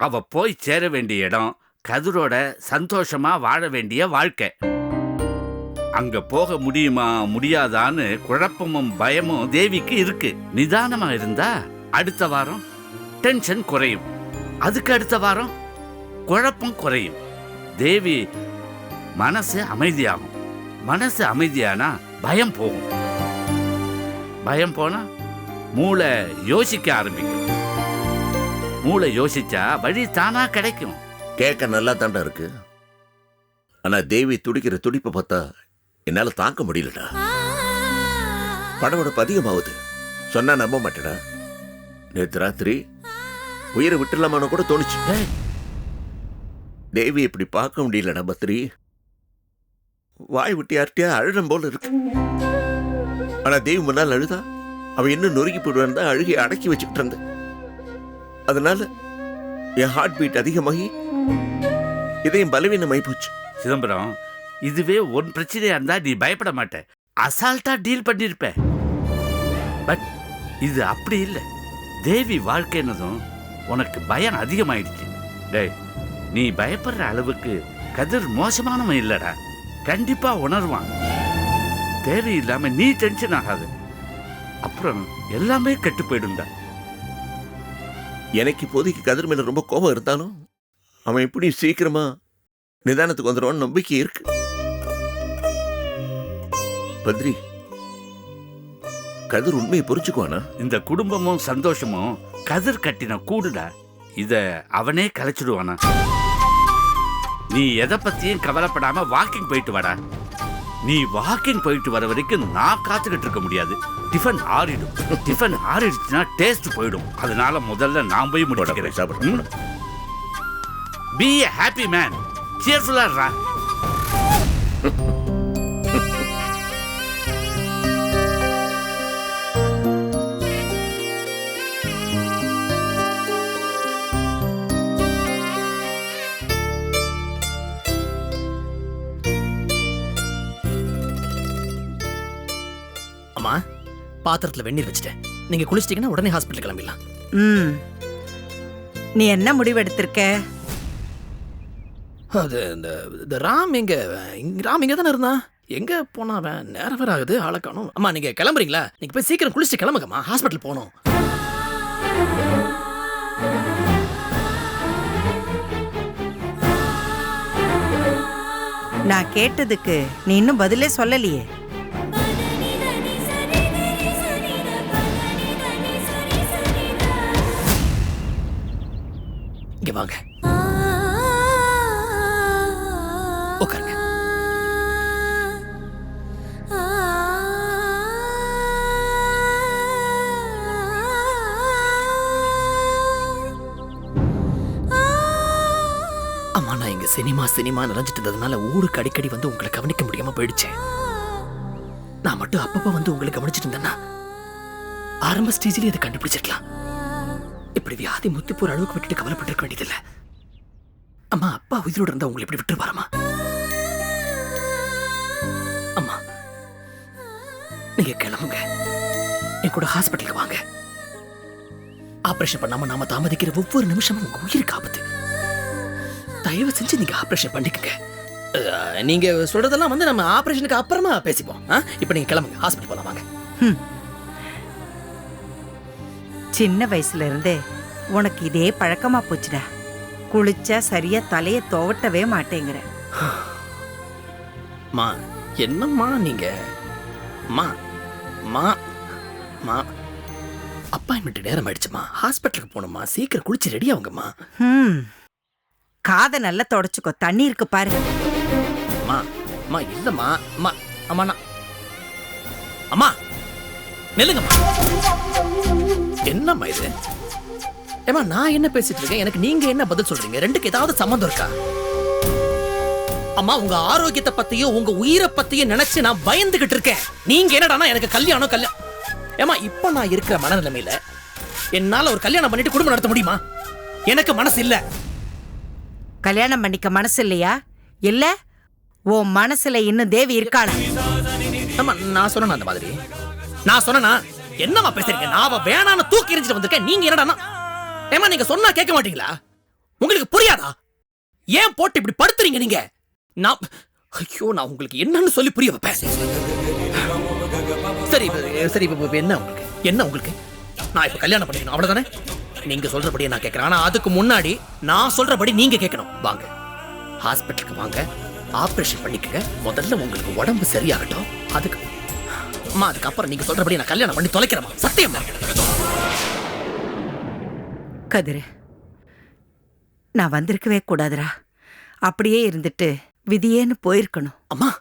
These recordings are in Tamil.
அவ போய் சேர வேண்டிய இடம் கதிரோட சந்தோஷமா வாழ வேண்டிய வாழ்க்கை. அங்க போக முடியுமா முடியாதான்னு குழப்பமும் பயமும் தேவிக்கு இருக்கு. நிதானமா இருந்தா அடுத்த வாரம் டென்ஷன் குறையும். அதுக்கு அடுத்த வாரம் குழப்பம் குறையும். தேவி மனசு அமைதியாகும். மனசு அமைதியானா பயம் போகும். பயம் போனா மூளை யோசிக்க ஆரம்பிக்கும். மூளை யோசிச்சா வழி தானா கிடைக்கும். கேட்க நல்லா தாண்டா இருக்கு. ஆனா தேவி துடிக்கிற துடிப்பை பார்த்தா என்னால தாங்க முடியலடா. படபடப்பு அதிகமாகுது. சொன்னா நம்ப மாட்டேடா. நேத்து ராத்திரி உயிரை விட்டுலாமான்னு கூட தோணுச்சு. தேவி இப்படி பார்க்க முடியலடா பத்ரி. வாய் விட்டு யார்கிட்டயா அழுடம் போல இருக்கு. ஆனா தேவி முன்னால் அழுதா? அவ இன்னும் நொறுக்கி போடுவான் தான் அழுகி அடக்கி வச்சுக்கிட்டு இருந்தேன். அதனால என் ஹார்ட் பீட் அதிகமாகி இதயம் பலவீனமாகி போச்சு. சிதம்பரம் இதுவே உன் பிரச்சனையா இருந்தா நீ பயப்பட மாட்ட. அசால்ட்டா டீல் பண்ணிருப்ப. பட் இது அப்படி இல்லை. தேவி வாழ்க்கைன்னதும் உனக்கு பயம் அதிகமாயிடுச்சு. டேய் நீ பயப்படுற அளவுக்கு கதிர் மோசமானவன் இல்லடா. கண்டிப்பா உணர்வான். தேவையில்லாம நீ டென்ஷன் ஆகாது. அப்புறம் எல்லாமே கெட்டு போயிடும்டா. எனக்கு இப்போதைக்கு கதிர் மேல ரொம்ப கோபம் இருந்தாலும் அவன் எப்படி சீக்கிரமா நிதானத்துக்கு வந்துடுவான்னு நம்பிக்கை இருக்கு. பத்ரி கதிர் உண்மையை புரிஞ்சுக்குவானா இந்த குடும்பமும் சந்தோஷமும் கதிர் கட்டின கூடுடா இத அவனே கலைச்சிடுவானா? நீ எதை பத்தியும் கவலைப்படாம வாக்கிங் போயிட்டு வாடா. நீ வாக்கிங் போயிட்டு வர வரைக்கும் நான் காத்துக்கிட்டு இருக்க முடியாது. டிஃபன் ஆறிடும். டிஃபன் ஆறிடுச்சுன்னா டேஸ்ட் போயிடும். அதனால முதல்ல நான் போய் சாப்பிடு, பி ஹாப்பி மேன் சியர்ஃபுல்லா அம்மா பாத்திரத்துல வெந்நீர் வச்சுட்டேன். நீங்க குளிச்சிட்டீங்கன்னா உடனே ஹாஸ்பிட்டல் கிளம்பிடலாம். ம். நீ என்ன முடிவெடுத்திருக்க அது இந்த இந்த ராம் எங்க இங்க- ராம் இங்க தானே இருந்தான்? எங்க போனா அவன்? நேரம் வேற ஆகுது ஆளை காணும். அம்மா நீங்க கிளம்புறீங்களா? நீங்க போய் சீக்கிரம் குளிச்சுட்டு கிளம்புங்கம்மா ஹாஸ்பிட்டல் போகணும். நான் கேட்டதுக்கு நீ இன்னும் பதிலே சொல்லலையே. இங்க வாங்க. உட்காருங்க அம்மா நான் இங்க சினிமா சினிமா நினைஞ்சிட்டு இருந்ததுனால ஊருக்கு அடிக்கடி வந்து உங்களை கவனிக்க முடியாம போயிடுச்சேன் நான் மட்டும் அப்பப்ப வந்து உங்களை கவனிச்சிட்டு இருந்தேன்னா ஆரம்ப ஸ்டேஜ்லயே இதை கண்டுபிடிச்சிருக்கலாம். இப்படி வியாதி முத்தி போற அளவுக்கு விட்டுட்டு கவலைப்பட்டிருக்க வேண்டியதில்ல. அம்மா அப்பா உயிரோட இருந்தா உங்களை இப்படி விட்டுருவாரம்மா அம்மா நீங்க கிளம்புங்க. என் கூட ஹாஸ்பிட்டலுக்கு வாங்க. ஆபரேஷன் பண்ணாம நாம தாமதிக்கிற ஒவ்வொரு நிமிஷமும் உங்க உயிருக்கு ஆபத்து. தயவு செஞ்சு நீங்க ஆபரேஷன் பண்ணிக்கங்க. நீங்க சொல்றதெல்லாம் வந்து நம்ம ஆபரேஷனுக்கு அப்புறமா பேசிப்போம். இப்போ இப்ப நீங்க கிளம்புங்க. ஹாஸ்பிட்டல் போலாம் வாங்க. சின்ன வயசுல இருந்தே உனக்கு இதே பழக்கமா போச்சுடா. குளிச்சா சரியா தலைய துவட்டவே மாட்டேங்கிற. மா என்னம்மா நீங்க? மா மா மா. அப்பாயின்மெண்ட் நேரம் ஆயிடுச்சுமா ஹாஸ்பிட்டலுக்கு போகணுமா? சீக்கிரம் குளிச்சு ரெடி ஆகுங்கம்மா. ம் காதை நல்லா தொடச்சுக்கோ. தண்ணி இருக்கு பாரு. அம்மா அம்மா இல்லம்மா. அம்மா அம்மா நான் அம்மா நில்லுங்கம்மா. என்னம்மா இது? ஏம்மா நான் என்ன பேசிட்டு இருக்கேன்? எனக்கு நீங்க என்ன பதில் சொல்றீங்க? ரெண்டுக்கு ஏதாவது சம்மந்தம் இருக்கா? அம்மா உங்க ஆரோக்கியத்தை பத்தியும் உங்க உயிரை பத்தியும் நினைச்சு நான் பயந்துகிட்டு இருக்கேன். நீங்க என்னடானா எனக்கு கல்யாணம் கல்யாணம் ஏமா இப்ப நான் இருக்கிற மனநிலைமையில என்னால ஒரு கல்யாணம் பண்ணிட்டு குடும்பம் நடத்த முடியுமா? எனக்கு மனசு இல்ல. கல்யாணம் பண்ணிக்க மனசு இல்லையா? இல்ல? உன் மனசுல இன்னும் தேவி இருக்காளா? ஆமா நான் சொன்னேன் அந்த மாதிரி? நான் சொன்னேனா என்னம்மா பேசுறீங்க? நான் வேணான்னு தூக்கி எறிஞ்சிட்டு வந்திருக்கேன். நீங்க என்னடானா ஏமா நீங்க சொன்னா கேட்க மாட்டீங்களா? உங்களுக்கு புரியாதா? ஏன் போட்டு இப்படி படுத்துறீங்க நீங்க? நான் ஐயோ நான் உங்களுக்கு என்னன்னு சொல்லி புரிய வைப்பேன். சரி சரி என்ன உங்களுக்கு? என்ன உங்களுக்கு? நான் இப்ப கல்யாணம் பண்ணிக்கணும் அவ்வளவுதானே? நீங்க சொல்றபடியே நான் கேட்கறேன். ஆனா அதுக்கு முன்னாடி நான் சொல்றபடி நீங்க கேட்கணும். வாங்க. ஹாஸ்பிட்டலுக்கு வாங்க. ஆபரேஷன் பண்ணிக்கங்க. முதல்ல உங்களுக்கு உடம்பு சரியாகட்டும். அதுக்கு அம்மா அதுக்கப்புறம் நீங்க சொல்றபடி நான் கல்யாணம் பண்ணி தொலைக்கிறேம்மா. சத்தியம் கதிரு நான் வந்திருக்கவே கூடாதுடா. அப்படியே இருந்துட்டு விதியேன்னு போயிருக்கணும். அம்மா!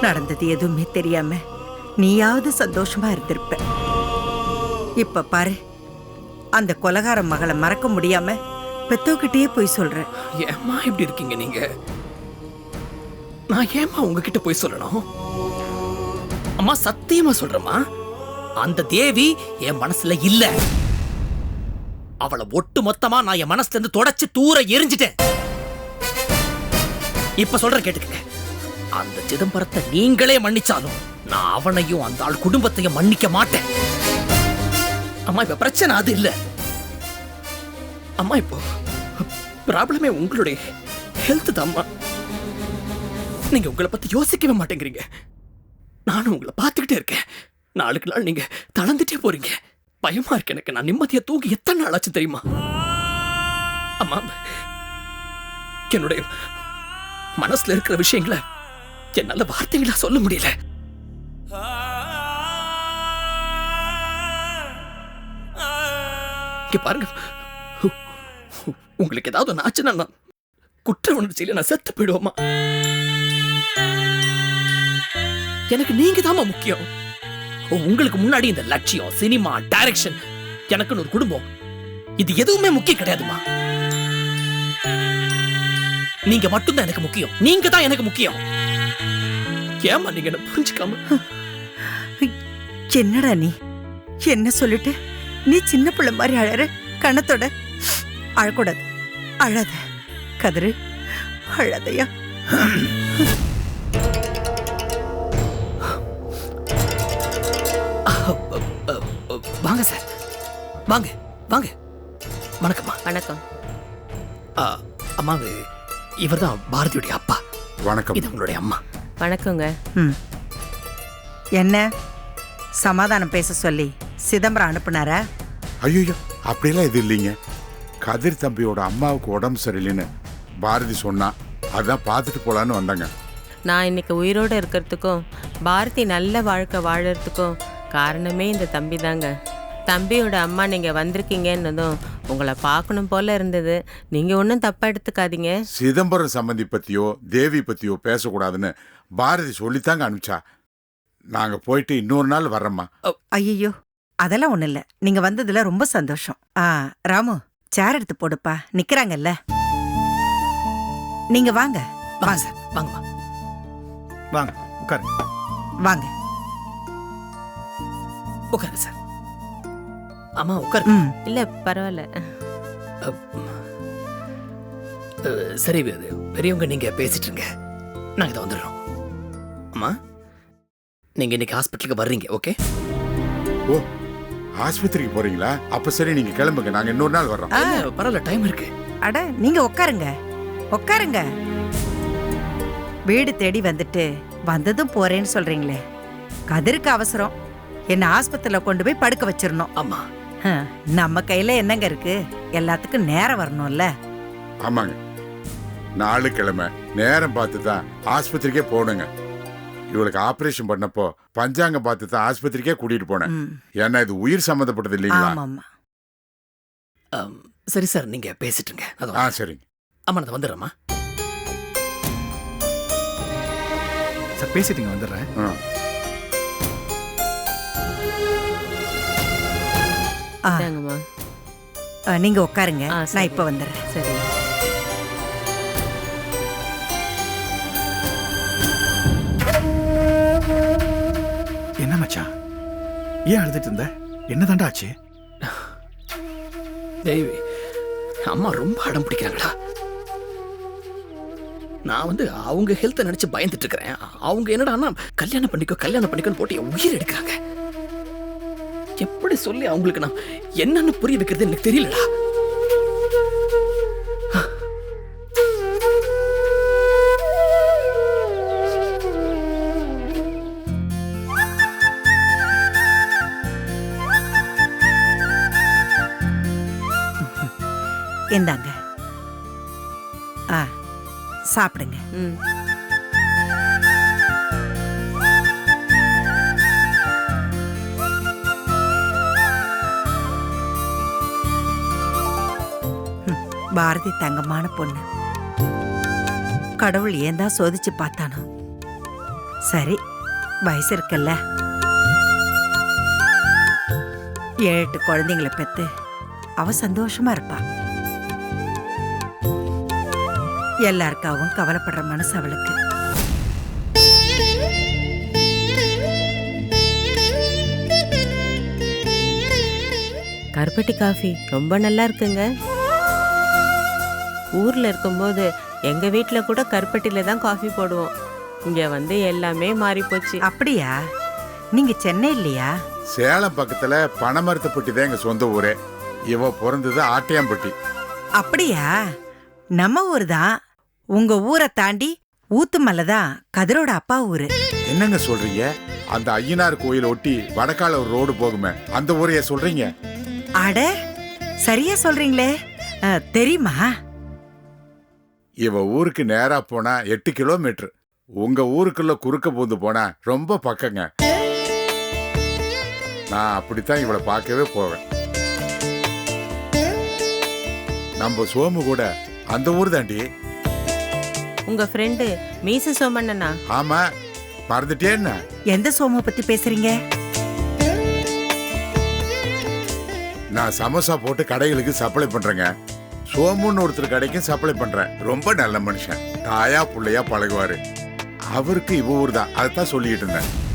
நடந்தது எதுவுமே தெரியாம நீயாவது சந்தோஷமா இருந்திருப்ப. இப்ப பாரு அந்த கொலகார மகளை மறக்க முடியாம பெத்தோக்கிட்டே போய் சொல்ற ஏம்மா இப்படி இருக்கீங்க நீங்க? நான் ஏம்மா உங்ககிட்ட போய் சொல்லணும்? அம்மா சத்தியமா சொல்றேம்மா. அந்த தேவி என் மனசுல இல்ல. அவளை ஒட்டு மொத்தமா நான் என் மனசுல இருந்து தொடச்சு தூர எரிஞ்சிட்டேன். இப்ப சொல்றேன் கேட்டுக்கங்க. அந்த சிதம்பரத்தை நீங்களே மன்னிச்சாலும் நான் அவனையும் அந்த ஆள் குடும்பத்தையும் மன்னிக்க மாட்டேன். அம்மா இப்ப பிரச்சனை அது இல்ல. அம்மா இப்போ ப்ராப்ளமே உங்களுடைய ஹெல்த் தான்மா நீங்க உங்களை பத்தி யோசிக்கவே மாட்டேங்கிறீங்க. நானும் உங்களை பார்த்துக்கிட்டே இருக்கேன். நாளுக்கு நாள் நீங்க தளர்ந்துட்டே போறீங்க. பயமா இருக்கு எனக்கு. நான் நிம்மதியா தூங்கி எத்தனை நாள் ஆச்சு தெரியுமா? அம்மா என்னுடைய மனசுல இருக்கிற விஷயங்களை என்னால வார்த்தைகளா சொல்ல முடியல. இங்க பாருங்க. உங்களுக்கு ஏதாவது ஒண்ணு ஆச்சுன்னா நான் குற்ற உணர்ச்சியில நான் செத்து போயிடுவோமா எனக்கு நீங்க தாமா முக்கியம். உங்களுக்கு முன்னாடி இந்த லட்சியம் சினிமா டைரக்ஷன் எனக்குன்னு ஒரு குடும்பம். இது எதுவுமே முக்கியம் கிடையாதுமா? நீங்க மட்டும்தான் எனக்கு முக்கியம். நீங்க தான் எனக்கு முக்கியம். ஏமா நீங்க என்ன புரிஞ்சுக்காம? என்னடா நீ? என்ன சொல்லிட்டு? நீ சின்ன பிள்ளை மாதிரி அழற கணத்தோட அழக்கூடாது. அழாத. கதிரு அழாதையா? வாங்க சார். வாங்க வாங்க. வணக்கம்மா. வணக்கம். ஆ, அம்மா இவர் தான் பாரதியுடைய அப்பா. வணக்கம். இது உங்களுடைய அம்மா. வணக்கங்க. ம். என்ன? சமாதானம் பேச சொல்லி சிதம்பரம் அனுப்புனாரா? ஐயோ அப்படியெல்லாம் இது இல்லைங்க. கதிர் தம்பியோட அம்மாவுக்கு உடம்பு சரியில்லைன்னு பாரதி சொன்னா அதான் பார்த்துட்டு போலான்னு வந்தாங்க. நான் இன்னைக்கு உயிரோட இருக்கிறதுக்கும் பாரதி நல்ல வாழ்க்கை வாழறதுக்கும் காரணமே இந்த தம்பி தாங்க. தம்பியோட அம்மா நீங்கள் வந்திருக்கீங்கன்னதும் உங்களை பார்க்கணும் போல இருந்தது. நீங்கள் ஒன்றும் தப்பாக எடுத்துக்காதீங்க. சிதம்பரம் சம்பந்தி பத்தியோ தேவி பத்தியோ பேசக்கூடாதுன்னு பாரதி சொல்லித்தாங்க அனுப்பிச்சா. நாங்க போயிட்டு இன்னொரு நாள் வர்றோம்மா. ஐயோ அதெல்லாம் ஒண்ணும் இல்ல. நீங்க வந்ததுல ரொம்ப சந்தோஷம். ஆ ராமு சேர் எடுத்து போடுப்பா. நிக்கிறாங்கல்ல. நீங்க வாங்க. வாங்க சார். வாங்கம்மா. வாங்க உட்காருங்க. வாங்க. உட்காருங்க சார் அம்மா உட்காருங்க ம். இல்லை பரவாயில்ல. சரி பெரியவங்க நீங்க பேசிட்டு இருங்க. நாங்க இதை வந்துடுறோம். அம்மா நீங்க இன்னைக்கு ஹாஸ்பிட்டலுக்கு வர்றீங்க ஓகே ஓ ஆஸ்பத்திரிக்கு போறீங்களா? அப்ப சரி நீங்க கிளம்புங்க. நாங்க இன்னொரு நாள் வர்றோம். பரவாயில்ல டைம் இருக்கு. அட நீங்க உட்காருங்க. உட்காருங்க. வீடு தேடி வந்துட்டு வந்ததும் போறேன்னு சொல்றீங்களே. கதிருக்கு அவசரம். என்ன ஆஸ்பத்திரியில கொண்டு போய் படுக்க வச்சிரணும் ஆமா. நம்ம கையில என்னங்க இருக்கு? எல்லாத்துக்கும் நேரம் வரணும்ல. ஆமாங்க. நாலு கிழமை நேரம் பார்த்து தான் ஆஸ்பத்திரிக்கே போகணுங்க இவளுக்கு ஆபரேஷன் பண்ணப்போ பஞ்சாங்கம் பார்த்து தான் ஆஸ்பத்திரிக்கே கூட்டிட்டு போனேன். ஏன்னா இது உயிர் சம்மந்தப்பட்டது இல்லைங்களா? ஆமாம்மா. அம், சரி சார் நீங்க பேசிட்டு இருங்க அதோ. ஆ சரிங்க. அம்மா நான் வந்துடுறேம்மா. சார் பேசிட்டீங்க வந்துடுறேன். ஆ. ஆ, இதாங்கம்மா ஆ, நீங்க உட்காருங்க ஆ, நான். இப்ப வந்துடுறேன். சரி. என்ன மச்சான்? ஏன் அழுதுட்டு இருந்த? என்ன ஆச்சு? தேவி அம்மா ரொம்ப அடம் பிடிக்கிறாங்களா? நான் வந்து அவங்க ஹெல்த்தை நினைச்சு பயந்துட்டு இருக்கிறேன். அவங்க என்னடான்னா கல்யாணம் பண்ணிக்கோ கல்யாணம் பண்ணிக்கோன்னு போட்டு என் உயிர் எடுக்கிறாங்க. எப்படி சொல்லி அவங்களுக்கு நான் என்னன்னு புரிய வைக்கிறது எனக்கு தெரியலடா. இந்தாங்க. ஆ சாப்பிடுங்க. ம். பாரதி தங்கமான பொண்ணு. கடவுள் ஏன் தான் சோதிச்சு பார்த்தானோ. சரி வயசு இருக்குல்ல. ஏழு எட்டு குழந்தைங்களை பெற்று அவ சந்தோஷமா இருப்பா. எல்லாருக்காகவும் கவலைப்படுற மனசு அவளுக்கு. கருப்பட்டி காஃபி ரொம்ப நல்லா இருக்குங்க. ஊர்ல இருக்கும்போது எங்க வீட்ல கூட கருப்பட்டில தான் காஃபி போடுவோம். இங்க வந்து எல்லாமே மாறி போச்சு. அப்படியா? நீங்க சென்னை இல்லையா? சேலம் பக்கத்துல பனமரத்துப்பட்டி தான் எங்க சொந்த ஊரே. இவ பிறந்தது ஆட்டியாம்பட்டி. அப்படியா? நம்ம ஊர் தான். உங்க ஊரை தாண்டி ஊத்துமலை தான் கதிரோட அப்பா ஊரு. என்னங்க சொல்றீங்க? அந்த ஐயனார் கோயில் ஒட்டி வடக்கால ஒரு ரோடு போகுமே. அந்த ஊரைய சொல்றீங்க? அட சரியா சொல்றீங்களே. அஹ், தெரியுமா? இவ ஊருக்கு நேரா போனா எட்டு கிலோமீட்டர் உங்க ஊருக்குள்ள குறுக்க பூந்து போனா ரொம்ப பக்கங்க. நான் அப்படித்தான் இவளை பார்க்கவே போவேன். நம்ம சோமு கூட அந்த ஊர் தாண்டி. உங்க ஃப்ரெண்டு மீச சோமண்ணனா? ஆமா. மறந்துட்டே என்ன? எந்த சோம பத்தி பேசுறீங்க? நான் சமோசா போட்டு கடைகளுக்கு சப்ளை பண்றேங்க. சோமுன்னு ஒருத்தர் கடைக்கும் சப்ளை பண்றேன். ரொம்ப நல்ல மனுஷன். தாயா புள்ளையா பழகுவாரு. அவருக்கு இவ ஊர் தான். அதைத்தான் சொல்லிட்டு இருந்தேன்.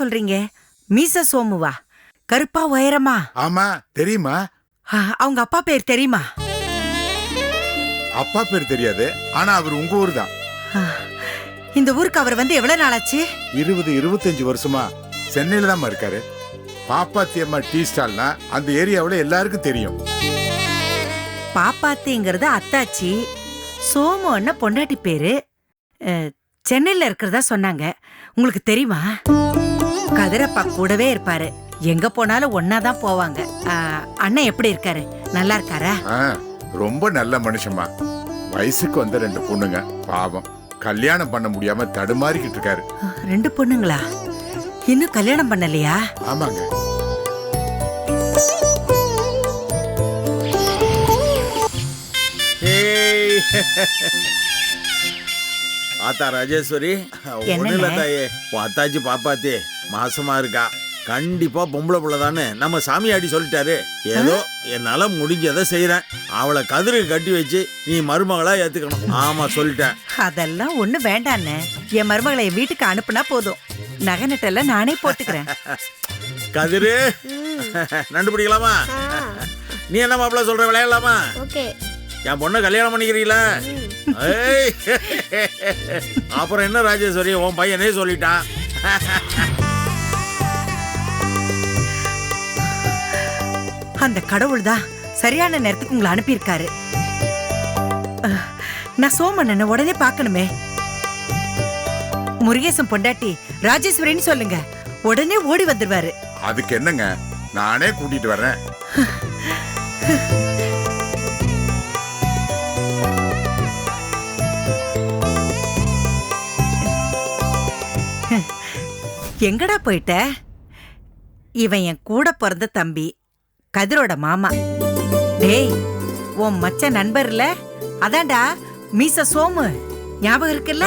சொல்றீங்க? மீச சோமுவா? கருப்பா உயரமா? ஆமா தெரியுமா? அவங்க அப்பா பேர் தெரியுமா? அப்பா பேர் தெரியாது. ஆனா அவர் உங்க ஊர் தான். இந்த ஊருக்கு அவர் வந்து எவ்வளவு நாளாச்சு? இருபது இருபத்தஞ்சு வருஷமா சென்னையில தான் இருக்காரு. பாப்பாத்தி அம்மா டீ ஸ்டால்னா அந்த ஏரியாவுல எல்லாருக்கும் தெரியும். பாப்பாத்திங்கிறது அத்தாச்சி சோமு அண்ணன் பொண்டாட்டி பேரு. சென்னையில இருக்கிறதா சொன்னாங்க. உங்களுக்கு தெரியுமா? கதிரப்பா கூடவே இருப்பாரு. எங்க போனாலும் ஒன்னாதான் போவாங்க. அண்ணன் எப்படி இருக்காரு? நல்லா இருக்காரா? ஆ, ரொம்ப நல்ல மனுஷமா வயசுக்கு வந்த ரெண்டு பொண்ணுங்க. பாவம். கல்யாணம் பண்ண முடியாம தடுமாறிக்கிட்டு இருக்காரு. ரெண்டு பொண்ணுங்களா? இன்னும் கல்யாணம் பண்ணலையா? ஆமாங்க. ஏய். ஆத்தா ராஜேஸ்வரி ஒண்ணு இல்ல? தாயே அத்தாச்சி பாப்பாத்தி. மாசமா இருக்கா? கண்டிப்பா பொம்பளை புள்ள தானே நம்ம சாமியாடி சொல்லிட்டாரு. ஏதோ என்னால முடிஞ்சதை செய்யறேன் அவளை கதிருக்கு கட்டி வச்சு நீ மருமகளா ஏத்துக்கணும். ஆமா சொல்லிட்டேன். அதெல்லாம் ஒண்ணு வேண்டாண்ணே. என் மருமகளை என் வீட்டுக்கு அனுப்புனா போதும். நகை நட்டெல்லாம் நானே போட்டுக்கிறேன். கதிரு நண்டு பிடிக்கலாமா? நீ என்ன மாப்பிள்ள சொல்ற விளையாடலாமா? ஓகே. என் பொண்ணை கல்யாணம் பண்ணிக்கிறீங்களா? ஏய். அப்புறம் என்ன ராஜேஸ்வரி உன் பையனே சொல்லிட்டான். அந்த கடவுள் தான் சரியான நேரத்துக்கு உங்களை அனுப்பியிருக்காரு. நான் சோமண்ணனை உடனே பார்க்கணுமே. முருகேசன் பொண்டாட்டி ராஜேஸ்வரின்னு சொல்லுங்க. உடனே ஓடி வந்துருவாரு. அதுக்கு என்னங்க? நானே கூட்டிட்டு வர்றேன். எங்கடா போயிட்ட? இவன் என் கூட பிறந்த தம்பி. கதிரோட மாமா. டேய் உன் மச்ச நண்பர்ல அதான்டா மீச சோமு. ஞாபகம் இருக்குல்ல?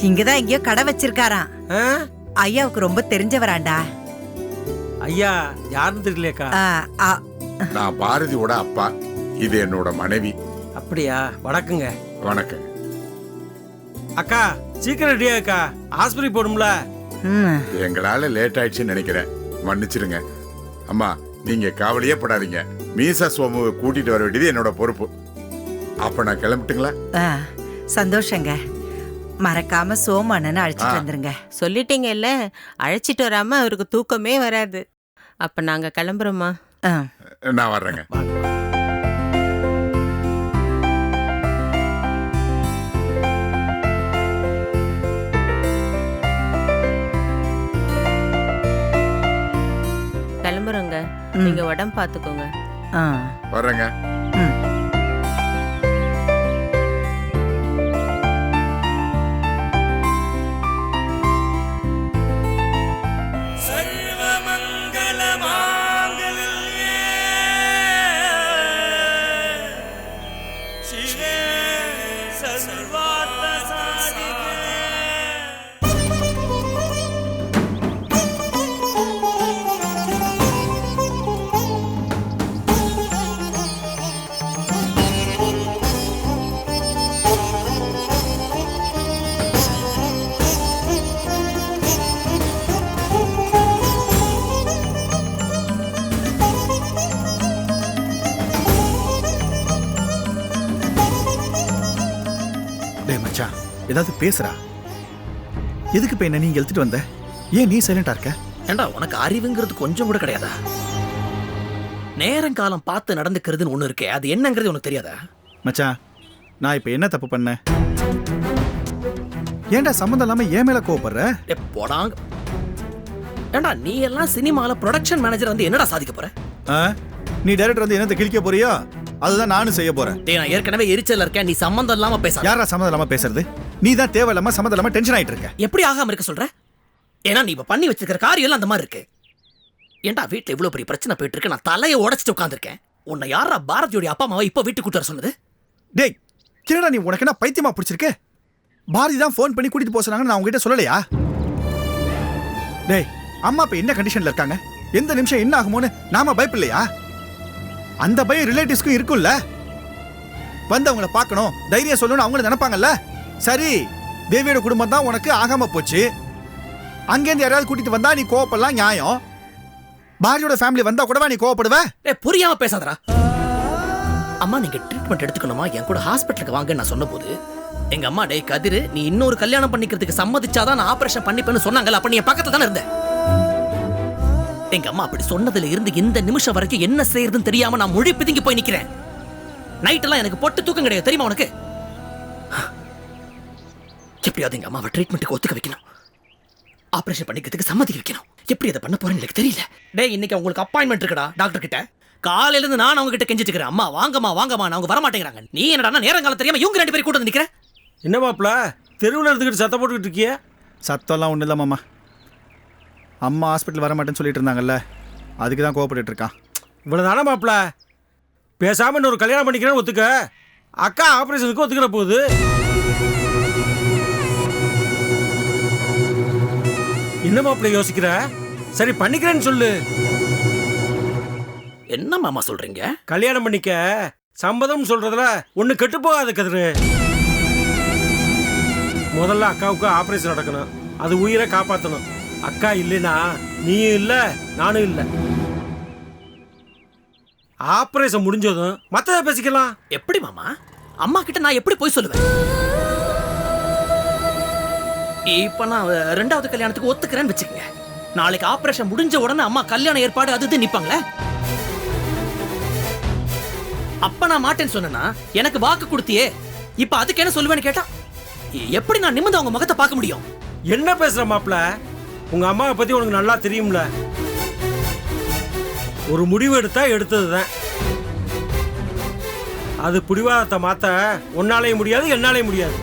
இங்கதான் எங்கேயோ கடை வச்சிருக்காராம். ஐயாவுக்கு ரொம்ப தெரிஞ்சவராண்டா ஐயா யாருன்னு தெரியலையாக்கா? ஆ, ஆ, நான் பாரதியோட அப்பா. இது என்னோட மனைவி. அப்படியா? வணக்கங்க. வணக்கம். அக்கா சீக்கிரம் ரெடியா அக்கா ஆஸ்பத்திரி போடும்ல ம், எங்களால லேட் ஆயிடுச்சுன்னு நினைக்கிறேன். மன்னிச்சிருங்க அம்மா நீங்க கவலையே படாதீங்க. மீசா சோமுவை கூட்டிட்டு வர வேண்டியது என்னோட பொறுப்பு. அப்ப நான் கிளம்பட்டுங்களா? ஆ, சந்தோஷங்க. மறக்காம சோமு அண்ணனை அழைச்சிட்டு. வந்துருங்க. சொல்லிட்டீங்கல்ல அழைச்சிட்டு வராம அவருக்கு தூக்கமே வராது. அப்ப நாங்க கிளம்புறோமா ஆ. நான் வர்றேங்க. நீங்க உடம்பு பார்த்துக்கோங்க ஆ. வர்றேங்க ம். டேய் ஏதாவது பேசுறா? எதுக்கு இப்ப என்ன நீங்க எழுத்துட்டு வந்த? ஏன் நீ சைலண்டா இருக்க? ஏண்டா உனக்கு அறிவுங்கிறது கொஞ்சம் கூட கிடையாதா? நேரங்காலம் பார்த்து நடந்துக்கிறதுன்னு ஒண்ணு இருக்கே அது என்னங்கிறது உனக்கு தெரியாதா? மச்சான் நான் இப்ப என்ன தப்பு பண்ணேன் ஏன்டா சம்மந்தம் இல்லாம ஏன் மேல கோவப்படுற? ஏ போடாங்க ஏண்டா நீ எல்லாம் சினிமால ப்ரொடக்ஷன் மேனேஜர் வந்து என்னடா சாதிக்க போற? ஆ? நீ டைரக்டர் வந்து என்னத்தை கிழிக்க போறியோ? அதுதான் நானும் செய்ய போறேன். டேய் நான் ஏற்கனவே எரிச்சல்ல இருக்கேன். நீ சம்மந்தம் இல்லாம பேச யாரா சம்மந்தம் இல்லாம பேசுறது? நீ தான் தேவையில்லாம சம்மந்தம் இல்லாம டென்ஷன் ஆயிட்டு இருக்க. எப்படி ஆகாம இருக்க சொல்ற? ஏன்னா நீ இப்ப பண்ணி வச்சிருக்கிற காரியம் எல்லாம் அந்த மாதிரி இருக்கு. ஏன்டா வீட்டுல இவ்வளவு பெரிய பிரச்சனை போயிட்டு இருக்கு? நான் தலையை உடைச்சிட்டு உட்காந்துருக்கேன் உன்னை யாரா பாரதியோட அப்பா அம்மாவை இப்ப வீட்டுக்கு கூட்டு வர சொன்னது? டேய் கிரடா நீ உனக்கு என்ன பைத்தியமா பிடிச்சிருக்கு? பாரதி தான் ஃபோன் பண்ணி கூட்டிட்டு போக சொன்னாங்கன்னு நான் உங்ககிட்ட சொல்லலையா? டேய் அம்மா இப்ப என்ன கண்டிஷன்ல இருக்காங்க? எந்த நிமிஷம் என்ன ஆகுமோன்னு நாம பயப்பில்லையா அந்த பயம் ரிலேட்டிவ்ஸ்க்கும் இருக்கும்ல? வந்து அவங்கள பார்க்கணும். தைரியம் சொல்லணும்னு அவங்களும் நினைப்பாங்கல்ல? சரி தேவியோட குடும்பம் தான் உனக்கு ஆகாம போச்சு. அங்கேருந்து யாராவது கூட்டிட்டு வந்தா நீ கோவப்படலாம் நியாயம். பாரதியோட ஃபேமிலி வந்தா கூடவா நீ கோவப்படுவ? டேய் புரியாம பேசாதடா. அம்மா நீங்க ட்ரீட்மெண்ட் எடுத்துக்கணுமா? என் கூட ஹாஸ்பிட்டலுக்கு வாங்க நான் சொன்னபோது எங்க அம்மா டேய் கதிரு நீ இன்னொரு கல்யாணம் பண்ணிக்கிறதுக்கு சம்மதிச்சாதான் நான் ஆபரேஷன் பண்ணிப்பேன்னு சொன்னாங்கல்ல அப்ப நீ பக்கத்துல தானே இருந்தேன் எங்க அம்மா அப்படி சொன்னதுல இருந்து இந்த நிமிஷம் வரைக்கும் என்ன செய்யறதுன்னு தெரியாம நான் மொழி பிதுங்கி போய் நிக்கிறேன். நைட் எல்லாம் எனக்கு பொட்டு தூக்கம் கிடையாது தெரியுமா உனக்கு? எப்படியாவது எங்க அம்மாவை ட்ரீட்மெண்ட்டுக்கு ஒத்துக்க வைக்கணும். ஆபரேஷன் பண்ணிக்கிறதுக்கு சம்மதிக்க வைக்கணும். எப்படி அதை பண்ண போறேன்னு எனக்கு தெரியல. டேய் இன்னைக்கு உங்களுக்கு அப்பாயின்மெண்ட் இருக்குடா டாக்டர் கிட்ட. காலையில இருந்து நான் அவங்க கிட்ட கெஞ்சிட்டு இருக்கிறேன். அம்மா வாங்கம்மா வாங்கம்மா அவங்க வர மாட்டேங்கிறாங்க நீ என்னடா நேரங்காலம் தெரியாம இவங்க ரெண்டு பேரும் கூட வந்து நிக்கிற? என்ன மாப்பிள தெருவில் இருந்துக்கிட்டு சத்தம் போட்டுக்கிட்டு இருக்கிய? சத்தம்லாம் ஒன்றும் இல்லை மாமா. அம்மா ஹாஸ்பிட்டல் வர மாட்டேன்னு சொல்லிட்டு இருந்தாங்கல்ல அதுக்கு தான் கோவப்பட்டுட்டு இருக்கான் இவ்வளவு தானே மாப்பிள? பேசாம இன்னொரு கல்யாணம் பண்ணிக்கிறேன்னு ஒத்துக்க. அக்கா ஆபரேஷனுக்கு ஒத்துக்கிற போகுது என்ன மாப்பிள யோசிக்கிற? சரி பண்ணிக்கிறேன்னு சொல்லு. என்ன மாமா சொல்றீங்க? கல்யாணம் பண்ணிக்க சம்மதம் சொல்றதுல ஒண்ணு கெட்டு போகாது கதிரு. முதல்ல அக்காவுக்கு ஆபரேஷன் நடக்கணும். அது உயிரை காப்பாத்தணும். அக்கா இல்லைனா நீயும் இல்ல நானும் இல்ல. ஆபரேஷன் முடிஞ்சதும் மத்தத பேசிக்கலாம். எப்படி மாமா? அம்மா கிட்ட நான் எப்படி போய் சொல்லுவேன்? இப்ப நான் ரெண்டாவது கல்யாணத்துக்கு ஒத்துக்கிறேன்னு வச்சுக்கங்க. நாளைக்கு ஆபரேஷன் முடிஞ்ச உடனே அம்மா கல்யாண ஏற்பாடு அது இது நிப்பாங்களே? அப்ப நான் மாட்டேன்னு சொன்னேன்னா எனக்கு வாக்கு கொடுத்தியே. இப்ப அதுக்கு என்ன சொல்லுவேன்னு கேட்டா எப்படி நான் நிமிர்ந்து அவங்க முகத்தை பார்க்க முடியும்? என்ன பேசுற மாப்ள உங்க அம்மாவை பத்தி உனக்கு நல்லா தெரியும்ல. ஒரு முடிவு எடுத்தா எடுத்ததுதான் அது பிடிவாதத்தை மாத்த உன்னாலேயும் முடியாது என்னாலேயும் முடியாது.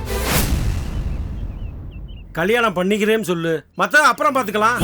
கல்யாணம் பண்ணிக்கிறேன்னு சொல்லு. மத்த அப்புறம் பாத்துக்கலாம்.